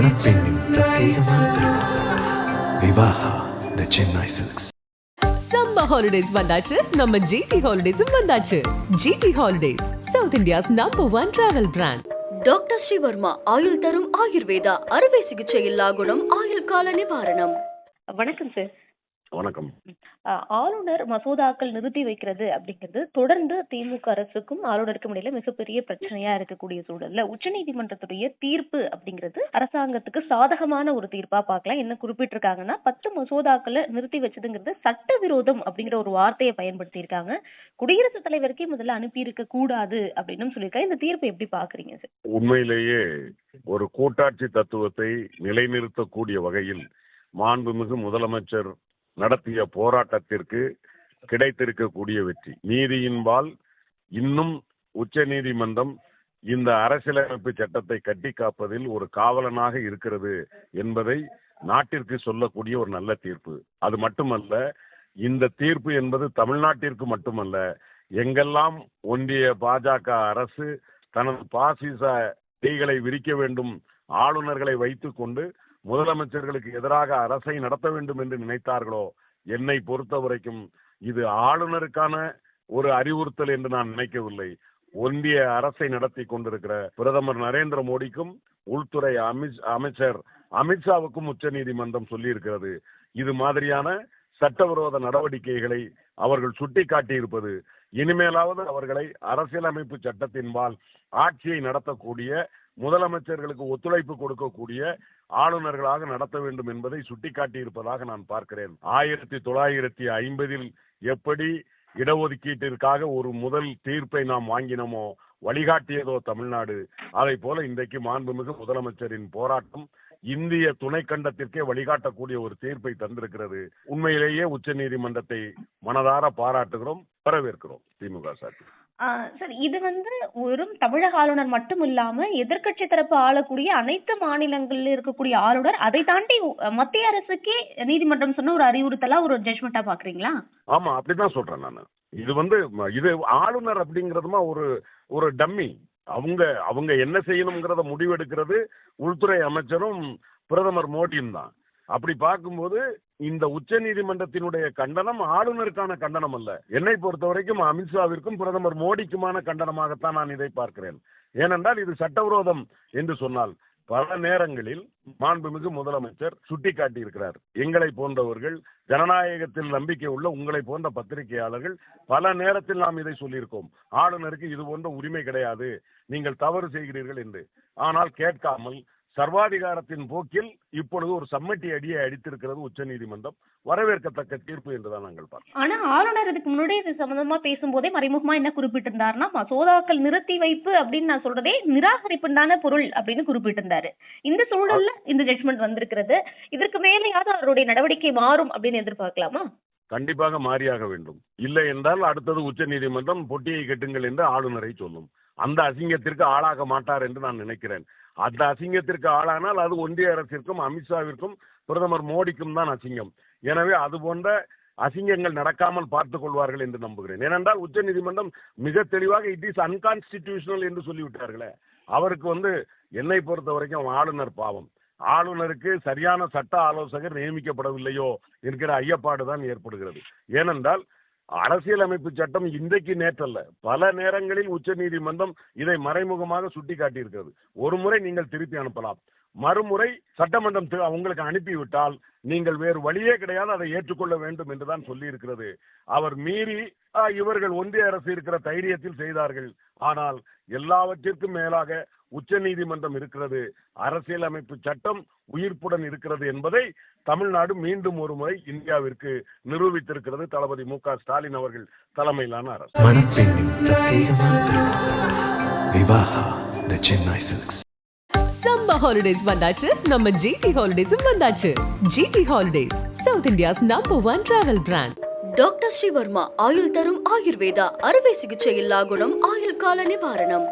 மணப்பெண்ணின் பிரத்யேகமான திருமணம் Vivaha the Chennai silks summer holidays வந்தாச்சு நம்ம ஜிடி ஹாலிடேஸும் வந்தாச்சு GT holidays south India's number one travel brand doctor Srivarma ஆயுள் தரும் ஆயுர்வேதா அறுவை சிகிச்சை இல்லா குணம் ஆயுள் கால நிவாரணம் வணக்கம் சார் வணக்கம். ஆளுநர் மசோதாக்கள் நிறுத்தி வைக்கிறது அப்படிங்கிறது தொடர்ந்து திமுக அரசுக்கும் ஆளுநருக்கும் இடையில மிகப்பெரிய பிரச்சனையா இருக்கக்கூடிய சூழல்ல உச்சநீதிமன்றத்துடைய தீர்ப்பு அப்படிங்கிறது அரசாங்கத்துக்கு சாதகமான ஒரு தீர்ப்பா பார்க்கலாம். என்ன குறிப்பிட்டிருக்காங்கன்னா பத்து மசோதாக்களை நிறுத்தி வச்சதுங்கிறது சட்டவிரோதம் அப்படிங்கிற ஒரு வார்த்தையை பயன்படுத்தி இருக்காங்க குடியரசுத் தலைவருக்கே முதல்ல அனுப்பி இருக்க கூடாது அப்படின்னு சொல்லியிருக்காங்க இந்த தீர்ப்பை எப்படி பாக்குறீங்க சார்? உண்மையிலேயே ஒரு கூட்டாட்சி தத்துவத்தை நிலைநிறுத்தக்கூடிய வகையில் மாண்புமிகு முதலமைச்சர் நடத்திய போராட்டத்திற்கு கிடைத்திருக்கக்கூடிய வெற்றி. நீதியின்பால் இன்னும் உச்ச நீதிமன்றம் இந்த அரசியலமைப்பு சட்டத்தை கட்டி காப்பதில் ஒரு காவலனாக இருக்கிறது என்பதை நாட்டிற்கு சொல்லக்கூடிய ஒரு நல்ல தீர்ப்பு. அது மட்டுமல்ல இந்த தீர்ப்பு என்பது தமிழ்நாட்டிற்கு மட்டுமல்ல எங்கெல்லாம் ஒன்றிய பாஜக அரசு தனது பாசிச கைகளை விரிக்க வேண்டும் ஆளுநர்களை வைத்துக்கொண்டு முதலமைச்சர்களுக்கு எதிராக அரசை நடத்த வேண்டும் என்று நினைத்தார்களோ? என்னை பொறுத்த வரைக்கும் இது ஆளுநருக்கான ஒரு அறிவுறுத்தல் என்று நான் நினைக்கவில்லை. ஒன்றிய அரசை நடத்தி கொண்டிருக்கிற பிரதமர் நரேந்திர மோடிக்கும் உள்துறை அமித் அமைச்சர் அமித்ஷாவுக்கும் உச்ச நீதிமன்றம் சொல்லியிருக்கிறது. இது மாதிரியான சட்டவிரோத நடவடிக்கைகளை அவர்கள் சுட்டிக்காட்டியிருப்பது. இனிமேலாவது அவர்களை அரசியலமைப்பு சட்டத்தின்பால் ஆட்சியை நடத்தக்கூடிய முதலமைச்சர்களுக்கு ஒத்துழைப்பு கொடுக்கக்கூடிய ஆளுநர்களாக நடத்த வேண்டும் என்பதை சுட்டிக்காட்டியிருப்பதாக நான் பார்க்கிறேன். ஆயிரத்தி தொள்ளாயிரத்தி ஐம்பதில் எப்படி இடஒதுக்கீட்டிற்காக ஒரு முதல் தீர்ப்பை நாம் வாங்கினோமோ வழிகாட்டியதோ தமிழ்நாடு அதை போல இன்றைக்கு மாண்புமிகு முதலமைச்சரின் போராட்டம் இந்திய துணைக்கண்டத்திற்கே வழிகாட்டக்கூடிய ஒரு தீர்ப்பை தந்திருக்கிறது. உண்மையிலேயே உச்ச நீதிமன்றத்தை மனதார பாராட்டுகிறோம் வரவேற்கிறோம். திமுக சார்பில். ஆ சார் இது வந்து வெறும் தமிழக ஆளுநர் மட்டும் இல்லாம எதிர்க்கட்சி தரப்பு ஆளக்கூடிய அனைத்து மாநிலங்களில் இருக்கக்கூடிய ஆளுநர் அதை தாண்டி மத்திய அரசுக்கே நீதிமன்றம் சொன்ன ஒரு அறிவுறுத்தலா ஒரு ஜட்மெண்டா பாக்குறீங்களா? ஆமா அப்படிதான் சொல்றேன் நான். இது வந்து ம- இது ஆளுநர் அப்படிங்கறதுமா ஒரு ஒரு டம்மி அவங்க அவங்க என்ன செய்யணுங்கிறத முடிவெடுக்கிறது உள்துறை அமைச்சரும் பிரதமர் மோடியும் தான். அப்படி பார்க்கும்போது இந்த உச்ச நீதிமன்றத்தினுடைய கண்டனம் ஆளுநருக்கான கண்டனம் அல்ல. என்னை பொறுத்த வரைக்கும் அமித்ஷாவிற்கும் பிரதமர் மோடிக்குமான கண்டனமாகத்தான் நான் இதை பார்க்கிறேன். ஏனென்றால் இது சட்டவிரோதம் என்று சொன்னால் பல நேரங்களில் மாண்புமிகு முதலமைச்சர் சுட்டிக்காட்டி இருக்கிறார் எங்களை போன்றவர்கள் ஜனநாயகத்தில் நம்பிக்கை உள்ள உங்களை போன்ற பத்திரிகையாளர்கள் பல நேரத்தில் நாம் இதை சொல்லியிருக்கோம். ஆளுநருக்கு இது போன்ற உரிமை கிடையாது. நீங்கள் தவறு செய்கிறீர்கள் என்று. ஆனால் கேட்காமல் சர்வாதிகாரத்தின் போக்கில் இப்பொழுது ஒரு சம்மட்டி அடியை அடித்திருக்கிறது உச்சநீதிமன்றம் வரவேற்கத்தக்க தீர்ப்பு என்றுதான் நாங்கள் பார்க்கிறோம். ஆனா ஆளுநர் இதுக்கு முன்னாடி இது சம்பந்தமா பேசும்போதே மறைமுகமா என்ன குறிப்பிட்டிருந்தாருன்னா மசோதாக்கள் நிறுத்தி வைப்பு அப்படின்னு நான் சொல்றதே நிராகரிப்புண்டான பொருள் அப்படின்னு குறிப்பிட்டிருந்தாரு. இந்த சூழல்ல இந்த ஜட்மெண்ட் வந்திருக்கிறது. இதற்கு மேலேயாவது அவருடைய நடவடிக்கை மாறும் அப்படின்னு எதிர்பார்க்கலாமா? கண்டிப்பாக மாறியாக வேண்டும். இல்லை என்றால் அடுத்தது உச்ச நீதிமன்றம் பொட்டியை கட்டுங்கள் என்று ஆளுநரை சொல்லும். அந்த அசிங்கத்திற்கு ஆளாக மாட்டார் என்று நான் நினைக்கிறேன். அந்த அசிங்கத்திற்கு ஆளானால் அது ஒன்றிய அரசிற்கும் அமித்ஷாவிற்கும் பிரதமர் மோடிக்கும் தான் அசிங்கம். எனவே அது போன்ற அசிங்கங்கள் நடக்காமல் பார்த்துக் கொள்வார்கள் என்று நம்புகிறேன். ஏனென்றால் உச்ச நீதிமன்றம் மிக தெளிவாக இட் இஸ் அன்கான்ஸ்டிடியூஷனல் என்று சொல்லிவிட்டார்களே. அவருக்கு வந்து என்னை பொறுத்த வரைக்கும் அவன் ஆளுநர் பாவம். ஆளுநருக்கு சரியான சட்ட ஆலோசகர் நியமிக்கப்படவில்லையோ என்கிற ஐயப்பாடு தான் ஏற்படுகிறது. ஏனென்றால் அரசியலமைப்பு சட்டம் இன்றைக்கு நேற்றல்ல. பல நேரங்களில் உச்ச நீதிமன்றம் இதை மறைமுகமாக சுட்டிக்காட்டி இருக்கிறது ஒரு முறை நீங்கள் திருப்பி அனுப்பலாம். மறுமுறை சட்டமன்றம் உங்களுக்கு அனுப்பிவிட்டால் நீங்கள் வேறு வழியே கிடையாது அதை ஏற்றுக்கொள்ள வேண்டும் என்றுதான் சொல்லி இருக்கிறது அவர் மீறி இவர்கள் ஒன்றிய அரசு இருக்கிற தைரியத்தில் செய்தார்கள். ஆனால் எல்லாவற்றிற்கும் மேலாக உச்ச நீதிமன்றம் இருக்கிறது. அரசியலமைப்பு சட்டம் உயிர்ப்புடன் இருக்கிறது என்பதை தமிழ்நாடு மீண்டும் ஒரு முறை இந்தியாவிற்கு நிரூபித்திருக்கிறது தளபதி மு க ஸ்டாலின் அவர்கள் தலைமையிலான அரசு. Vivaha Chennai silks summer holidays வந்தாச்சு. நம்ம ஜிடி ஹாலிடேஸும் வந்தாச்சு. GT holidays south India's number one travel brand doctor Srivarma ஆயுள் தரும் ஆயுர்வேதா அறுவை சிகிச்சை இல்லா குணம் ஆயுள் கால நிவாரணம்.